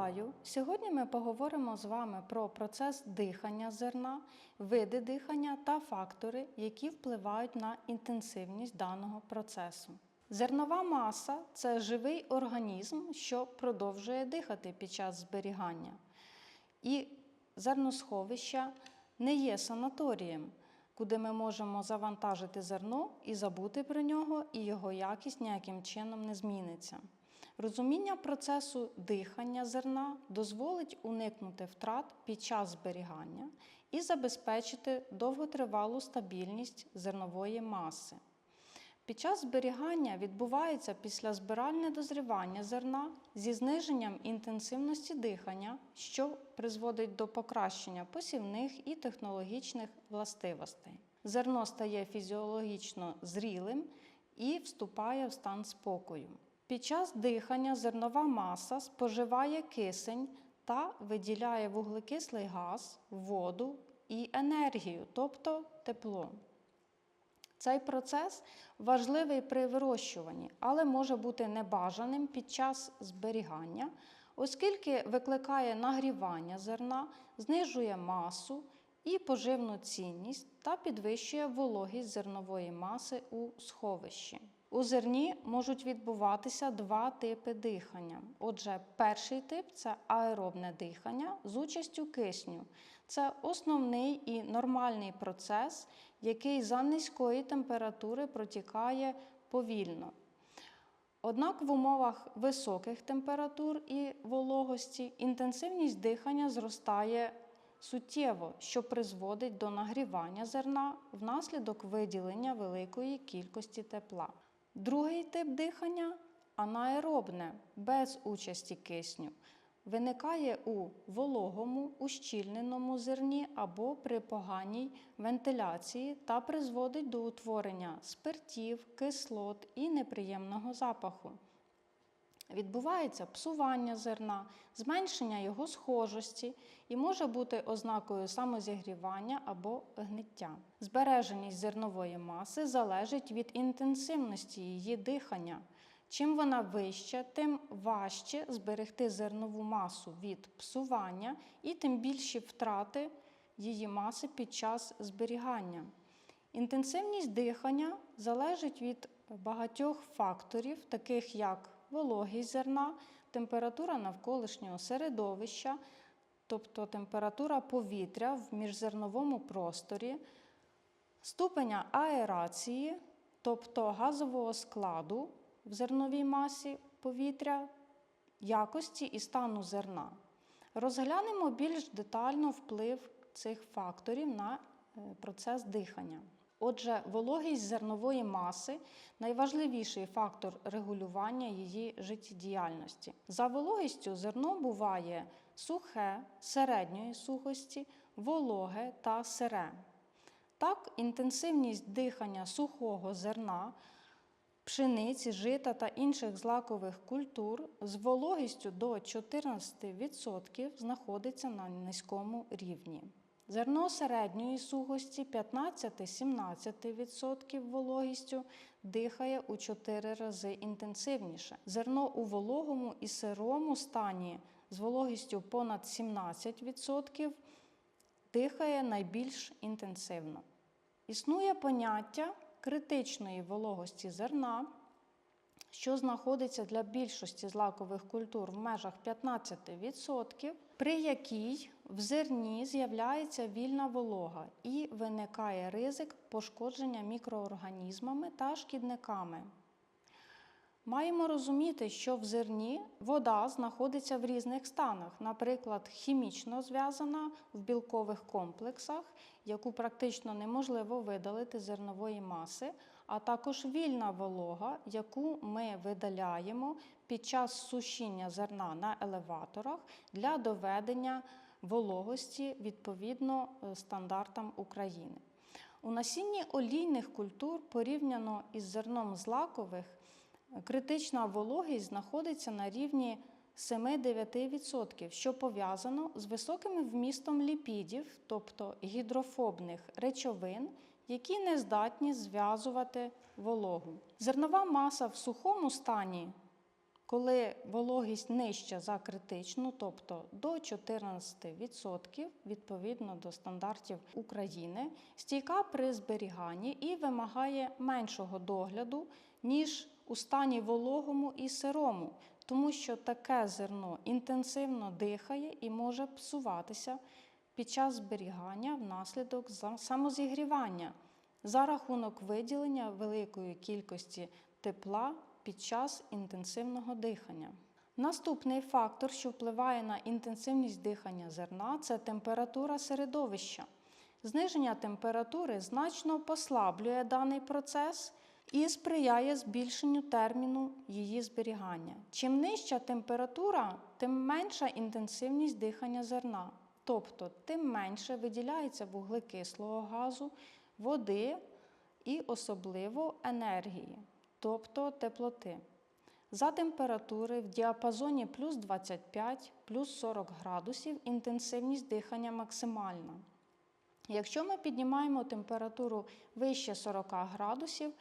Вітаю! Сьогодні ми поговоримо з вами про процес дихання зерна, види дихання та фактори, які впливають на інтенсивність даного процесу. Зернова маса це живий організм, що продовжує дихати під час зберігання. І зерносховища не є санаторієм, куди ми можемо завантажити зерно і забути про нього, і його якість ніяким чином не зміниться. Розуміння процесу дихання зерна дозволить уникнути втрат під час зберігання і забезпечити довготривалу стабільність зернової маси. Під час зберігання відбувається після збиральне дозрівання зерна зі зниженням інтенсивності дихання, що призводить до покращення посівних і технологічних властивостей. Зерно стає фізіологічно зрілим і вступає в стан спокою. Під час дихання зернова маса споживає кисень та виділяє вуглекислий газ, воду і енергію, тобто тепло. Цей процес важливий при вирощуванні, але може бути небажаним під час зберігання, оскільки викликає нагрівання зерна, знижує масу і поживну цінність та підвищує вологість зернової маси у сховищі. У зерні можуть відбуватися два типи дихання. Отже, перший тип це аеробне дихання з участю кисню. Це основний і нормальний процес, який за низької температури протікає повільно. Однак в умовах високих температур і вологості інтенсивність дихання зростає суттєво, що призводить до нагрівання зерна внаслідок виділення великої кількості тепла. Другий тип дихання анаеробне, без участі кисню. Виникає у вологому, ущільненому зерні або при поганій вентиляції та призводить до утворення спиртів, кислот і неприємного запаху. Відбувається псування зерна, зменшення його схожості і може бути ознакою самозігрівання або гниття. Збереженість зернової маси залежить від інтенсивності її дихання. Чим вона вища, тим важче зберегти зернову масу від псування і тим більші втрати її маси під час зберігання. Інтенсивність дихання залежить від багатьох факторів, таких як вологість зерна, температура навколишнього середовища, тобто температура повітря в міжзерновому просторі, ступеня аерації, тобто газового складу в зерновій масі повітря, якості і стану зерна. Розглянемо більш детально вплив цих факторів на е, процес дихання. Отже, вологість зернової маси найважливіший фактор регулювання її життєдіяльності. За вологістю зерно буває сухе, середньої сухості, вологе та сире. Так, інтенсивність дихання сухого зерна, пшениці, жита та інших злакових культур з вологістю до 14% знаходиться на низькому рівні. Зерно середньої сухості 15-17% вологістю дихає у 4 рази інтенсивніше. Зерно у вологому і сирому стані з вологістю понад 17% дихає найбільш інтенсивно. Існує поняття критичної вологості зерна, що знаходиться для більшості злакових культур в межах 15%, при якій в зерні з'являється вільна волога і виникає ризик пошкодження мікроорганізмами та шкідниками. Маємо розуміти, що в зерні вода знаходиться в різних станах, наприклад, хімічно зв'язана в білкових комплексах, яку практично неможливо видалити зернової маси, а також вільна волога, яку ми видаляємо під час сушіння зерна на елеваторах для доведення вологості відповідно е, стандартам України. У насінні олійних культур порівняно із зерном злакових критична вологість знаходиться на рівні 7-9%, що пов'язано з високим вмістом ліпідів, тобто гідрофобних речовин, які не здатні зв'язувати вологу. Зернова маса в сухому стані коли вологість нижча за критичну, тобто до 14% відповідно до стандартів України, стійка при зберіганні і вимагає меншого догляду, ніж у стані вологому і сирому, тому що таке зерно інтенсивно дихає і може псуватися під час зберігання внаслідок самозігрівання за рахунок виділення великої кількості тепла під час інтенсивного дихання. Наступний фактор, що впливає на інтенсивність дихання зерна, це температура середовища. Зниження температури значно послаблює даний процес і сприяє збільшенню терміну її зберігання. Чим нижча температура, тим менша інтенсивність дихання зерна, тобто тим менше виділяється вуглекислого газу, води і особливо енергії, тобто теплоти. За температури в діапазоні плюс 25, плюс 40 градусів інтенсивність дихання максимальна. Якщо ми піднімаємо температуру вище 40 градусів,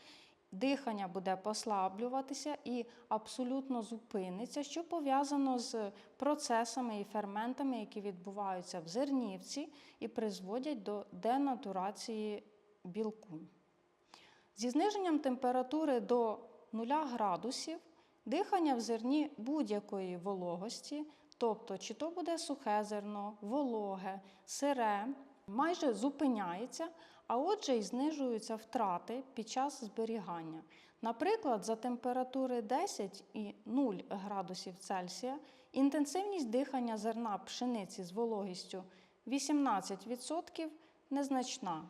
дихання буде послаблюватися і абсолютно зупиниться, що пов'язано з процесами і ферментами, які відбуваються в зернівці і призводять до денатурації білку. Зі зниженням температури до 0 градусів дихання в зерні будь-якої вологості, тобто чи то буде сухе зерно, вологе, сире, майже зупиняється, а отже й знижуються втрати під час зберігання. Наприклад, за температури 10 і 0 градусів Цельсія інтенсивність дихання зерна пшениці з вологістю 18% незначна.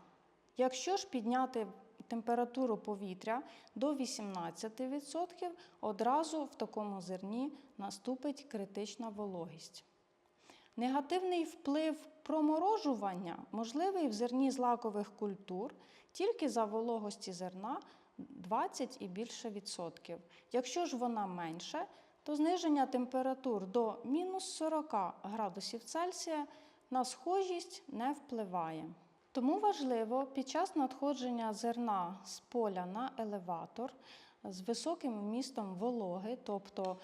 Якщо ж підняти температуру повітря до 18%, одразу в такому зерні наступить критична вологість. Негативний вплив проморожування можливий в зерні злакових культур тільки за вологості зерна 20 і більше відсотків. Якщо ж вона менше, то зниження температур до мінус 40 градусів Цельсія на схожість не впливає. Тому важливо під час надходження зерна з поля на елеватор з високим вмістом вологи, тобто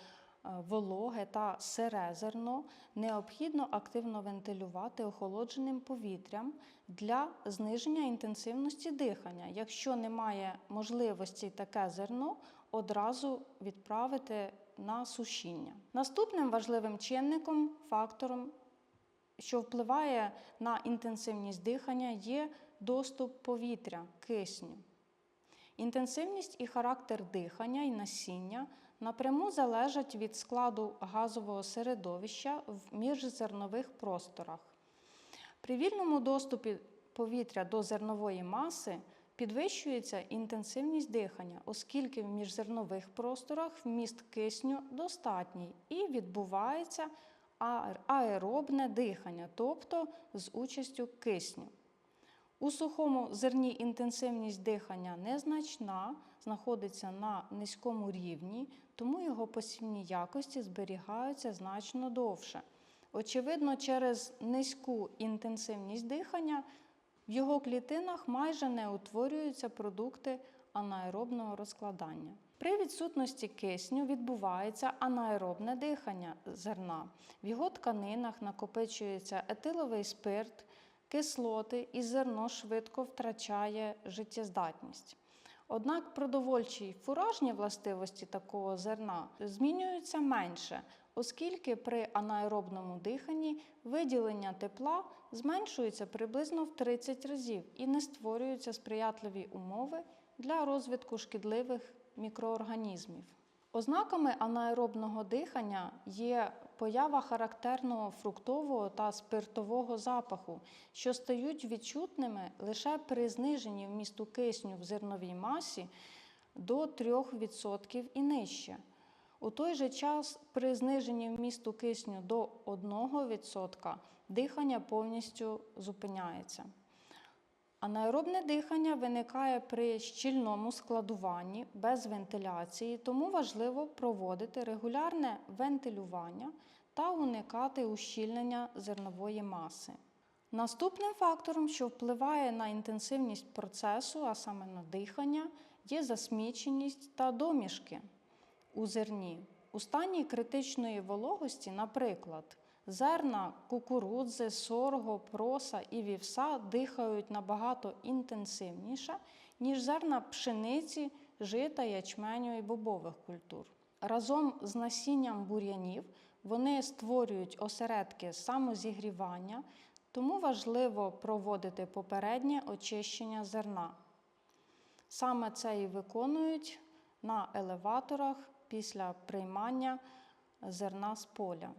е, вологе та сире зерно, необхідно активно вентилювати охолодженим повітрям для зниження інтенсивності дихання. Якщо немає можливості таке зерно, одразу відправити на сушіння. Наступним важливим чинником, фактором що впливає на інтенсивність дихання, є доступ повітря, кисню. Інтенсивність і характер дихання і насіння напряму залежать від складу газового середовища в міжзернових просторах. При вільному доступі повітря до зернової маси підвищується інтенсивність дихання, оскільки в міжзернових просторах вміст кисню достатній і відбувається аеробне дихання, тобто з участю кисню. У сухому зерні інтенсивність дихання незначна, знаходиться на низькому рівні, тому його посівні якості зберігаються значно довше. Очевидно, через низьку інтенсивність дихання в його клітинах майже не утворюються продукти анаеробного розкладання. При відсутності кисню відбувається анаеробне дихання зерна. В його тканинах накопичується етиловий спирт, кислоти, і зерно швидко втрачає життєздатність. Однак продовольчі й фуражні властивості такого зерна змінюються менше, оскільки при анаеробному диханні виділення тепла зменшується приблизно в 30 разів і не створюються сприятливі умови для розвитку шкідливих мікроорганізмів. Ознаками анаеробного дихання є поява характерного фруктового та спиртового запаху, що стають відчутними лише при зниженні вмісту кисню в зерновій масі до 3% і нижче. У той же час при зниженні вмісту кисню до 1% дихання повністю зупиняється. Анаеробне дихання виникає при щільному складуванні без вентиляції, тому важливо проводити регулярне вентилювання та уникати ущільнення зернової маси. Наступним фактором, що впливає на інтенсивність процесу, а саме на дихання, є засміченість та домішки у зерні. У стані критичної вологості, наприклад, зерна кукурудзи, сорго, проса і вівса дихають набагато інтенсивніше, ніж зерна пшениці, жита, ячменю і бобових культур. Разом з насінням бур'янів вони створюють осередки самозігрівання, тому важливо проводити попереднє очищення зерна. Саме це і виконують на елеваторах після приймання зерна з поля.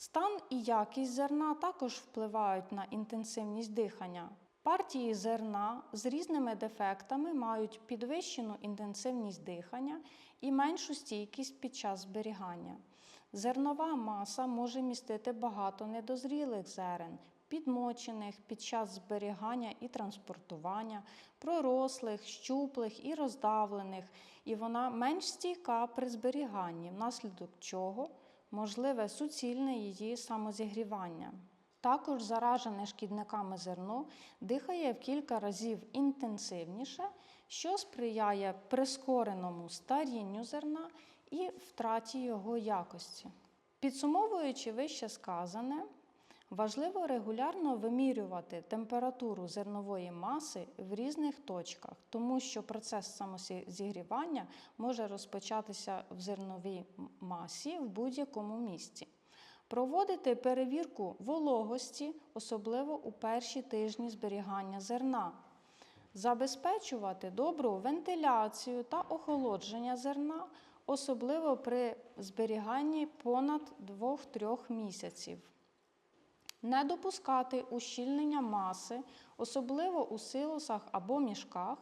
Стан і якість зерна також впливають на інтенсивність дихання. Партії зерна з різними дефектами мають підвищену інтенсивність дихання і меншу стійкість під час зберігання. Зернова маса може містити багато недозрілих зерен, підмочених під час зберігання і транспортування, пророслих, щуплих і роздавлених, і вона менш стійка при зберіганні, внаслідок чого можливе суцільне її самозігрівання. Також заражене шкідниками зерно дихає в кілька разів інтенсивніше, що сприяє прискореному старінню зерна і втраті його якості. Підсумовуючи вище сказане, важливо регулярно вимірювати температуру зернової маси в різних точках, тому що процес самозігрівання може розпочатися в зерновій масі в будь-якому місці. Проводити перевірку вологості, особливо у перші тижні зберігання зерна, забезпечувати добру вентиляцію та охолодження зерна, особливо при зберіганні понад 2-3 місяців. Не допускати ущільнення маси, особливо у силосах або мішках.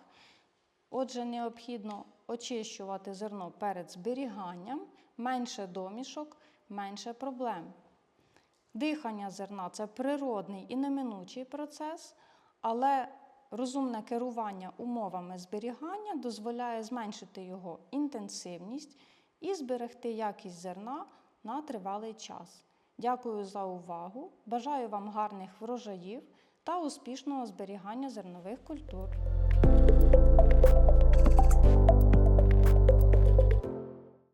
Отже, необхідно очищувати зерно перед зберіганням, менше домішок, менше проблем. Дихання зерна це природний і неминучий процес, але розумне керування умовами зберігання дозволяє зменшити його інтенсивність і зберегти якість зерна на тривалий час. Дякую за увагу! Бажаю вам гарних врожаїв та успішного зберігання зернових культур.